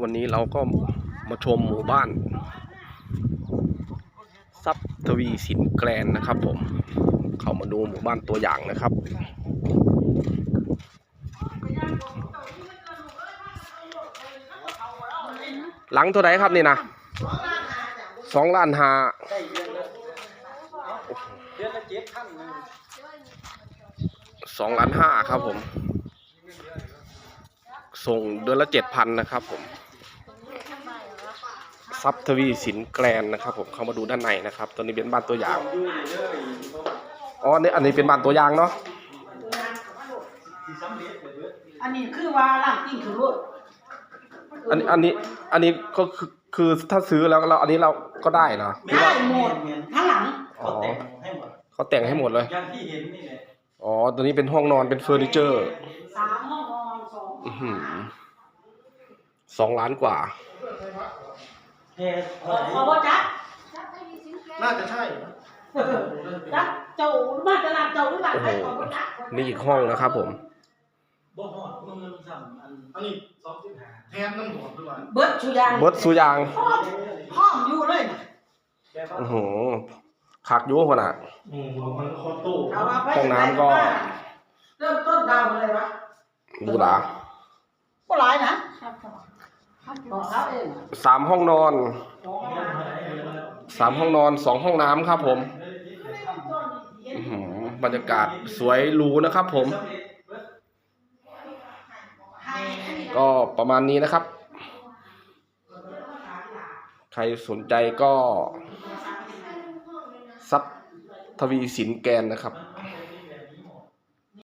วันนี้เราก็มาชมหมู่บ้านทรัพย์ทวีสินแกลนนะครับผม เข้ามาดูหมู่บ้านตัวอย่างนะครับ หลังเท่าไหร่ครับนี่นะสองล้านหาได้เดือนละเดือนละเจ็ดพันหนึ่งสองล้านห้าครับผม ส่งเดือนละเจ็ดพันนะครับผมทรัพย์ทวีสินแกลนนะครับผมเข้ามาดูด้านในนะครับตัวนี้เป็นบ้านตัวอย่างอยู่นี่เลยอ๋อนี่อันนี้เป็นบ้านตัวอย่างเนาะที่สำเร็จเลยเบิดอันนี้คือว่าล่างติ้งคือรถอันนี้อันนี้อันนี้ก็คือคือถ้าซื้อแล้วเราอันนี้เราก็ได้เนาะหรือได้ว่าหมดข้างหลังอ๋อเขาแต่งให้หมดเขาแต่งให้หมดเลยอย่างที่เห็นนี่แหละอ๋อตัวนี้เป็นห้องนอนเป็นเฟอร์นิเจอร์ สามห้องนอน สองอื้อหือสองล้านกว่าแค่ขอขอบ่จักน่าจะใช่นะจักเจ้าบ้านตลาดเจ้าหรือหลังใครขอบ่จักนี่อีกห้องนะครับผม บ่ฮอดมึงมันสั่งอันอันนี้สองจุดห้าแทนน้ำหอมด้วยเบิดชุยางเบิร์ดสุยางห้องห้องอยู่เลยน่ะแค่ว่าอื้อหือขักอยุ่ขนาด อืมมันคอตู้เอาว่าไปห้องน้ำก็ เริ่มต้นดาวเลยวะ ดูดา ก็หลายนะบอกเขาเองสามห้องนอนสองห้องน้ำสามห้องนอนสองห้องน้ำครับ ผมอื้อหือบรรยากาศสวยหรูนะครับ ผม ก็ประมาณนี้นะครับ ใครสนใจก็ซับทวีสินแกนนะครับ